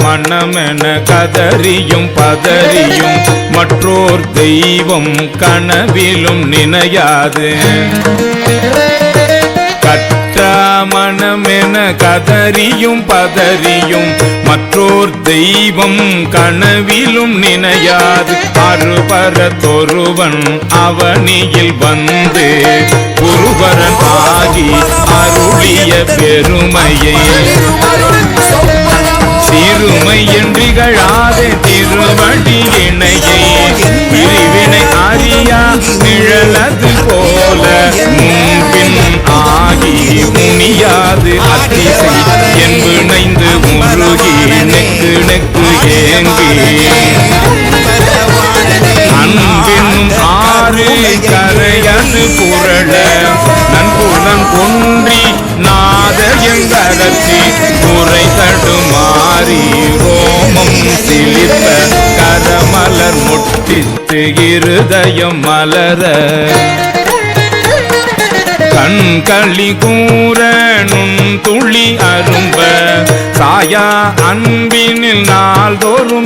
மனமென கதறியும் பதறியும். மற்றோர் தெய்வம் கனவிலும் நினையாது. கற்றா மனமென கதறியும் பதறியும். மற்றோர் தெய்வம் கனவிலும் நினையாது. அருபரத்தொருவன் அவனியில் வந்து குருவரன் ஆகி அருளிய பெருமையை என்றிகழாதே திருவடி இணையை. பிரிவினை அறியா நிழலது போல முன்பின் ஆகி முனியாது. அத்திசை என்பிணைந்து முருகி நெக்கு நெக்கு ஏங்கி. அன்பின் ஆறு கரையது புரள. நன்புடன் ஒன்றி நாத எங்கரத்தி மலர் முட்டித்து இருதயம் மலர. கண்களி கூற நுண் துளி அரும்ப. சாயா அன்பினில் நாள்தோறும்